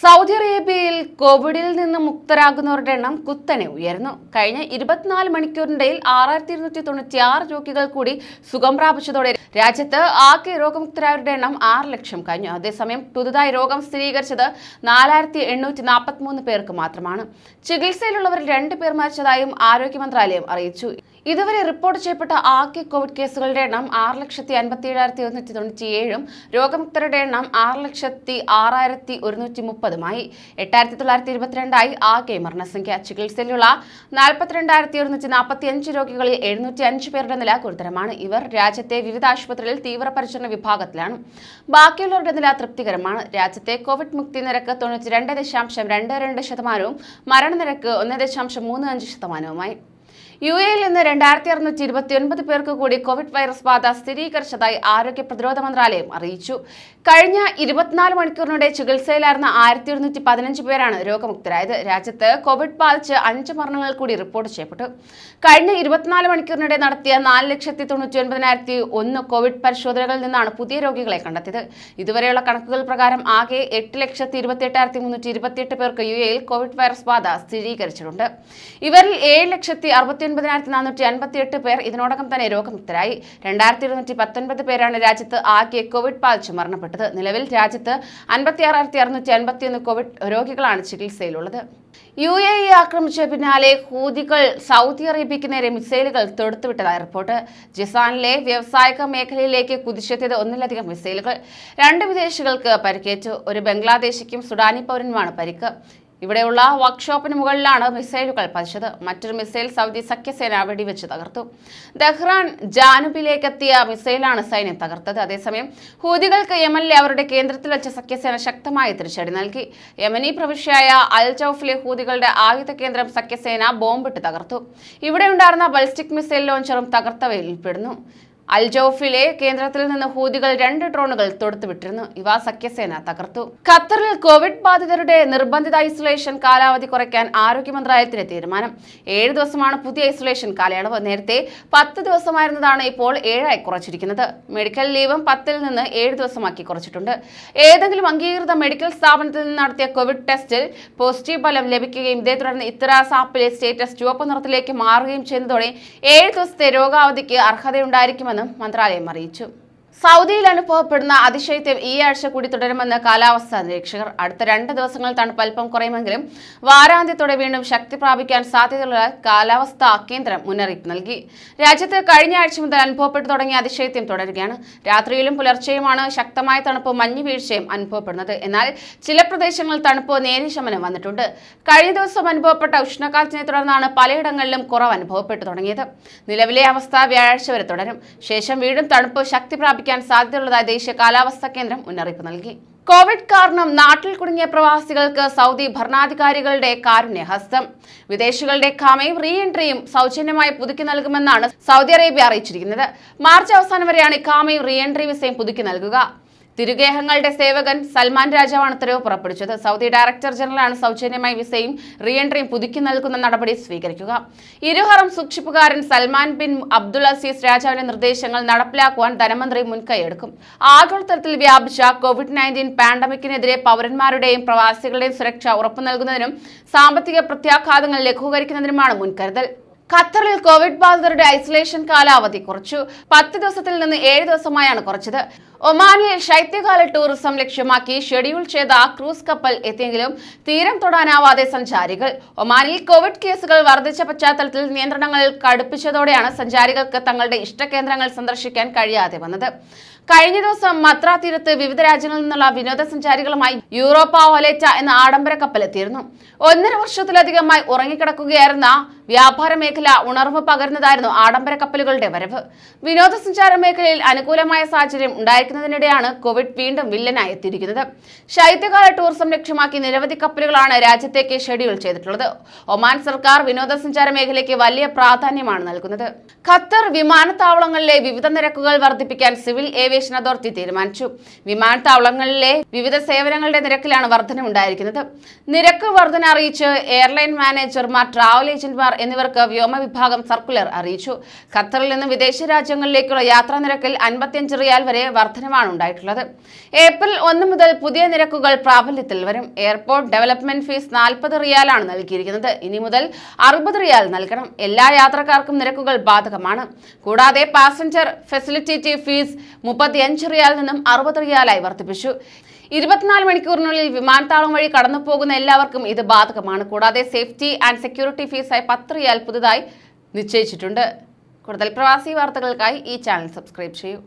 Saudi അറേബ്യയിൽ കോവിഡിൽ നിന്ന് മുക്തരാകുന്നവരുടെ എണ്ണം കുത്തനെ ഉയർന്നു. കഴിഞ്ഞ ഇരുപത്തിനാല് മണിക്കൂറിനിടയിൽ ആറായിരത്തി ഇരുന്നൂറ്റി തൊണ്ണൂറ്റി ആറ് രോഗികൾ കൂടി സുഖം പ്രാപിച്ചതോടെ രാജ്യത്ത് ആകെ രോഗമുക്തരായവരുടെ എണ്ണം ആറ് ലക്ഷം കഴിഞ്ഞു അതേസമയം പുതുതായി രോഗം സ്ഥിരീകരിച്ചത് നാലായിരത്തി എണ്ണൂറ്റി നാൽപ്പത്തി മൂന്ന് പേർക്ക് മാത്രമാണ്. ചികിത്സയിലുള്ളവർ രണ്ട് പേർ മരിച്ചതായും ആരോഗ്യ മന്ത്രാലയം അറിയിച്ചു. ഇതുവരെ റിപ്പോർട്ട് ചെയ്യപ്പെട്ട ആകെ കോവിഡ് കേസുകളുടെ എണ്ണം ആറ് ലക്ഷത്തി അൻപത്തി ഏഴായിരത്തി ഒരുന്നൂറ്റി തൊണ്ണൂറ്റി ഏഴും രോഗമുക്തരുടെ എണ്ണം ആറ് ലക്ഷത്തി ആറായിരത്തി ഒരുന്നൂറ്റി മുപ്പതുമായി. എട്ടായിരത്തി തൊള്ളായിരത്തി ഇരുപത്തിരണ്ടായി ആകെ മരണസംഖ്യ. ചികിത്സയിലുള്ള നാൽപ്പത്തിരണ്ടായിരത്തി ഒരുന്നൂറ്റി നാൽപ്പത്തി അഞ്ച് രോഗികളിൽ എഴുന്നൂറ്റി അഞ്ച് പേരുടെ നില ഗുരുതരമാണ്. ഇവർ രാജ്യത്തെ വിവിധ ആശുപത്രികളിൽ തീവ്രപരിചരണ വിഭാഗത്തിലാണ്. ബാക്കിയുള്ളവരുടെ നില തൃപ്തികരമാണ്. രാജ്യത്തെ കോവിഡ് മുക്തി നിരക്ക് തൊണ്ണൂറ്റി രണ്ട് ദശാംശം രണ്ട് രണ്ട് ശതമാനവും മരണനിരക്ക് ഒന്ന് ദശാംശം മൂന്ന് അഞ്ച് ശതമാനവുമായി. യു എയിൽ നിന്ന് രണ്ടായിരത്തി അറുന്നൂറ്റി ഇരുപത്തി ഒൻപത് പേർക്ക് കൂടി കോവിഡ് വൈറസ് ബാധ സ്ഥിരീകരിച്ചതായി ആരോഗ്യ പ്രതിരോധ മന്ത്രാലയം അറിയിച്ചു. കഴിഞ്ഞ ഇരുപത്തിനാല് മണിക്കൂറിനിടെ ചികിത്സയിലായിരുന്ന ആയിരത്തി ഒരുന്നൂറ്റി പതിനഞ്ച് പേരാണ് രോഗമുക്തരായത്. രാജ്യത്ത് കോവിഡ് ബാധിച്ച് അഞ്ച് മരണങ്ങൾ കൂടി റിപ്പോർട്ട് ചെയ്യപ്പെട്ടു. കഴിഞ്ഞ ഇരുപത്തിനാല് മണിക്കൂറിനിടെ നടത്തിയ നാല് ലക്ഷത്തി തൊണ്ണൂറ്റി ഒൻപതിനായിരത്തി ഒന്ന് കോവിഡ് പരിശോധനകളിൽ നിന്നാണ് പുതിയ രോഗികളെ കണ്ടെത്തിയത്. ഇതുവരെയുള്ള കണക്കുകൾ പ്രകാരം ആകെ എട്ട് ലക്ഷത്തി ഇരുപത്തി എട്ടായിരത്തി മുന്നൂറ്റി ഇരുപത്തിയെട്ട് പേർക്ക് യു എയിൽ കോവിഡ് വൈറസ് ബാധ സ്ഥിരീകരിച്ചിട്ടുണ്ട്. ഇവരിൽ ഏഴ് ലക്ഷത്തി അറുപത്തി ഒൻപതിനായിരത്തി നാനൂറ്റി അൻപത്തി എട്ട് പേർ ഇതിനോടകം തന്നെ രോഗമുക്തരായി. രണ്ടായിരത്തി ഇരുന്നൂറ്റി പത്തൊൻപത് പേരാണ് രാജ്യത്ത് ആകെ കോവിഡ് ബാധിച്ച് മരണപ്പെട്ടത്. നിലവിൽ രാജ്യത്ത് അൻപത്തി ആറായിരത്തി അറുന്നൂറ്റി അൻപത്തിയൊന്ന് കോവിഡ് രോഗികളാണ് ചികിത്സയിലുള്ളത്. യു എ ഇ ആക്രമിച്ച പിന്നാലെ ഹൂതികൾ സൗദി അറേബ്യയ്ക്ക് നേരെ മിസൈലുകൾ തൊടുത്തുവിട്ടതായി റിപ്പോർട്ട്. ജിസാനിലെ വ്യാവസായിക മേഖലയിലേക്ക് കുതിച്ചെത്തിയത് ഒന്നിലധികം മിസൈലുകൾ. രണ്ട് വിദേശികൾക്ക് പരിക്കേറ്റു. ഒരു ബംഗ്ലാദേശിക്കും സുഡാനി പൗരനുമാണ് പരിക്ക്. ഇവിടെയുള്ള വർക്ക്ഷോപ്പിന് മുകളിലാണ് മിസൈലുകൾ പതിച്ചത്. മറ്റൊരു മിസൈൽ സൗദി സഖ്യസേന വെടിവെച്ച് തകർത്തു. ദഹ്റാൻ ജാനുബിലേക്ക് എത്തിയ മിസൈലാണ് സൈന്യം തകർത്തത്. അതേസമയം ഹൂതികൾക്ക് യമനിലെ അവരുടെ കേന്ദ്രത്തിൽ വെച്ച സഖ്യസേന ശക്തമായ തിരിച്ചടി നൽകി. യമനി പ്രവിശ്യയായ അൽ ചൌഫിലെ ഹൂതികളുടെ ആയുധ കേന്ദ്രം സഖ്യസേന ബോംബിട്ട് തകർത്തു. ഇവിടെ ഉണ്ടായിരുന്ന ബലിസ്റ്റിക് മിസൈൽ ലോഞ്ചറും തകർത്തവയിൽ ഉൾപ്പെടുന്നു. അൽജൌഫിലെ കേന്ദ്രത്തിൽ നിന്ന് ഹൂതികൾ രണ്ട് ഡ്രോണുകൾ തൊടുത്തുവിട്ടിരുന്നു. ഇവ സഖ്യസേന തകർത്തു. ഖത്തറിൽ കോവിഡ് ബാധിതരുടെ നിർബന്ധിത ഐസൊലേഷൻ കാലാവധി കുറയ്ക്കാൻ ആരോഗ്യ മന്ത്രാലയത്തിന്റെ തീരുമാനം. ഏഴ് ദിവസമാണ് പുതിയ ഐസൊലേഷൻ കാലയളവ്. നേരത്തെ പത്ത് ദിവസമായിരുന്നതാണ് ഇപ്പോൾ ഏഴായി കുറച്ചിരിക്കുന്നത്. മെഡിക്കൽ ലീവും പത്തിൽ നിന്ന് ഏഴ് ദിവസമാക്കി കുറച്ചിട്ടുണ്ട്. ഏതെങ്കിലും അംഗീകൃത മെഡിക്കൽ സ്ഥാപനത്തിൽ നിന്ന് നടത്തിയ കോവിഡ് ടെസ്റ്റിൽ പോസിറ്റീവ് ഫലം ലഭിക്കുകയും ഇതേ തുടർന്ന് ഇത്തരാസ് ആപ്പിലെ സ്റ്റേറ്റസ് ചുവപ്പ് നിറത്തിലേക്ക് മാറുകയും ചെയ്യുന്നതോടെ ഏഴ് ദിവസത്തെ രോഗാവധിക്ക് അർഹതയുണ്ടായിരിക്കുമെന്നും മന്ത്രാലയം അറിയിച്ചു. സൗദിയിൽ അനുഭവപ്പെടുന്ന അതിശൈത്യം ഈ ആഴ്ച കൂടി തുടരുമെന്ന് കാലാവസ്ഥാ നിരീക്ഷകർ. അടുത്ത രണ്ട് ദിവസങ്ങൾ തണുപ്പ് അല്പം കുറയുമെങ്കിലും വാരാന്ത്യത്തോടെ വീണ്ടും ശക്തി പ്രാപിക്കാൻ സാധ്യതയുള്ള കാലാവസ്ഥാ കേന്ദ്രം മുന്നറിയിപ്പ് നൽകി. രാജ്യത്ത് കഴിഞ്ഞ ആഴ്ച മുതൽ അനുഭവപ്പെട്ടു തുടങ്ങിയ അതിശൈത്യം തുടരുകയാണ്. രാത്രിയിലും പുലർച്ചെയുമാണ് ശക്തമായ തണുപ്പ് മഞ്ഞ് വീഴ്ചയും അനുഭവപ്പെടുന്നത്. എന്നാൽ ചില പ്രദേശങ്ങളിൽ തണുപ്പ് നേരിയ ശമനം വന്നിട്ടുണ്ട്. കഴിഞ്ഞ ദിവസം അനുഭവപ്പെട്ട ഉഷ്ണക്കാറ്റിനെ തുടർന്നാണ് പലയിടങ്ങളിലും കുറവ് അനുഭവപ്പെട്ടു തുടങ്ങിയത്. നിലവിലെ അവസ്ഥ വ്യാഴാഴ്ച വരെ തുടരും. ശേഷം വീണ്ടും തണുപ്പ് ശക്തി പ്രാപിക്കാൻ സാധ്യതയുള്ളതായി ദേശീയ കാലാവസ്ഥാ കേന്ദ്രം മുന്നറിയിപ്പ് നൽകി. കോവിഡ് കാരണം നാട്ടിൽ കുടുങ്ങിയ പ്രവാസികൾക്ക് സൗദി ഭരണാധികാരികളുടെ കാരുണ്യഹസ്തം. വിദേശികളുടെ ഖാമയും റീ എൻട്രിയും സൗജന്യമായി പുതുക്കി നൽകുമെന്നാണ് സൗദി അറേബ്യ അറിയിച്ചിരിക്കുന്നത്. മാർച്ച് അവസാനം വരെയാണ് ഖാമയും റീ എൻട്രി വിസയും പുതുക്കി നൽകുക. തിരുഗേഹങ്ങളുടെ സേവകൻ സൽമാൻ രാജാവാണ് ഉത്തരവ് പുറപ്പെടുവിച്ചത്. സൗദി ഡയറക്ടർ ജനറലാണ് സൗജന്യമായി വിസയും റീ എൻട്രിയും പുതുക്കി നൽകുന്ന നടപടി സ്വീകരിക്കുക. ഇരുഹറം സൂക്ഷിപ്പുകാരൻ സൽമാൻ ബിൻ അബ്ദുൽ അസീസ് രാജാവിന്റെ നിർദ്ദേശങ്ങൾ നടപ്പിലാക്കുവാൻ ധനമന്ത്രി മുൻകൈയെടുക്കും. ആഗോളതലത്തിൽ വ്യാപിച്ച കോവിഡ് നയന്റീൻ പാൻഡമിക്കിനെതിരെ പൗരന്മാരുടെയും പ്രവാസികളുടെയും സുരക്ഷ ഉറപ്പു നൽകുന്നതിനും സാമ്പത്തിക പ്രത്യാഘാതങ്ങൾ ലഘൂകരിക്കുന്നതിനുമാണ് മുൻകരുതൽ. ഖത്തറിൽ കോവിഡ് ബാധിതരുടെ ഐസൊലേഷൻ കാലാവധി കുറച്ചു. പത്ത് ദിവസത്തിൽ നിന്ന് ഏഴ് ദിവസമായാണ് കുറച്ചത്. ഒമാനിൽ ശൈത്യകാല ടൂറിസം ലക്ഷ്യമാക്കി ഷെഡ്യൂൾ ചെയ്ത ക്രൂസ് കപ്പൽ എത്തിയെങ്കിലും തീരം തൊടാനാവാതെ സഞ്ചാരികൾ. ഒമാനിൽ കോവിഡ് കേസുകൾ വർദ്ധിച്ച പശ്ചാത്തലത്തിൽ നിയന്ത്രണങ്ങൾ കടുപ്പിച്ചതോടെയാണ് സഞ്ചാരികൾക്ക് തങ്ങളുടെ ഇഷ്ടകേന്ദ്രങ്ങൾ സന്ദർശിക്കാൻ കഴിയാതെ വന്നത്. കഴിഞ്ഞ ദിവസം മത്ര തീരത്ത് വിവിധ രാജ്യങ്ങളിൽ നിന്നുള്ള വിനോദസഞ്ചാരികളുമായി യൂറോപ്പ ഒലേറ്റ എന്ന ആഡംബര കപ്പൽ എത്തിയിരുന്നു. ഒന്നര വർഷത്തിലധികമായി ഉറങ്ങിക്കിടക്കുകയായിരുന്ന വ്യാപാര മേഖല ഉണർവ് പകരുന്നതായിരുന്നു ആഡംബര കപ്പലുകളുടെ വരവ്. വിനോദസഞ്ചാര മേഖലയിൽ അനുകൂലമായ സാഹചര്യം ഉണ്ടായിരിക്കുന്ന അയക്കുന്നതിനിടെയാണ് കോവിഡ് വീണ്ടും വില്ലനായി എത്തിയിരിക്കുന്നത്. ശൈത്യകാല ടൂറിസം ലക്ഷ്യമാക്കി നിരവധി കപ്പലുകളാണ് രാജ്യത്തേക്ക് ഷെഡ്യൂൾ ചെയ്തിട്ടുള്ളത്. ഒമാൻ സർക്കാർ വിനോദസഞ്ചാര മേഖലയ്ക്ക് വലിയ പ്രാധാന്യമാണ് നൽകുന്നത്. ഖത്തർ വിമാനത്താവളങ്ങളിലെ വിവിധ നിരക്കുകൾ വർദ്ധിപ്പിക്കാൻ സിവിൽ ഏവിയേഷൻ അതോറിറ്റി തീരുമാനിച്ചു. വിമാനത്താവളങ്ങളിലെ വിവിധ സേവനങ്ങളുടെ നിരക്കിലാണ് വർധനമുണ്ടായിരിക്കുന്നത് നിരക്ക് വർധന അറിയിച്ച് എയർലൈൻ മാനേജർമാർ ട്രാവൽ ഏജന്റുമാർ എന്നിവർക്ക് വ്യോമ വിഭാഗം സർക്കുലർ അറിയിച്ചു. ഖത്തറിൽ നിന്ന് വിദേശ രാജ്യങ്ങളിലേക്കുള്ള യാത്രാ നിരക്കിൽ അൻപത്തിയഞ്ച് റിയാൽ വരെ വർധനമാണ് ഉണ്ടായിട്ടുള്ളത്. ഏപ്രിൽ ഒന്ന് മുതൽ പുതിയ നിരക്കുകൾ പ്രാബല്യത്തിൽ വരും. എയർപോർട്ട് ഡെവലപ്മെന്റ് ഫീസ് നാൽപ്പത് റിയാലാണ് നൽകിയിരിക്കുന്നത്. ഇനി മുതൽ അറുപത് റിയാൽ നൽകണം. എല്ലാ യാത്രക്കാർക്കും നിരക്കുകൾ ബാധകമാണ്. കൂടാതെ പാസഞ്ചർ ഫെസിലിറ്റേറ്റീവ് ഫീസ് മുപ്പത്തിയഞ്ച് റിയാൽ നിന്നും അറുപത് റിയാലായി വർദ്ധിപ്പിച്ചു. ഇരുപത്തിനാല് മണിക്കൂറിനുള്ളിൽ വിമാനത്താവളം വഴി കടന്നു പോകുന്ന എല്ലാവർക്കും ഇത് ബാധകമാണ്. കൂടാതെ സേഫ്റ്റി ആൻഡ് സെക്യൂരിറ്റി ഫീസായി പത്ത് റിയാൽ പുതുതായി നിശ്ചയിച്ചിട്ടുണ്ട്. കൂടുതൽ പ്രവാസി വാർത്തകൾക്കായി ഈ ചാനൽ സബ്സ്ക്രൈബ് ചെയ്യൂ.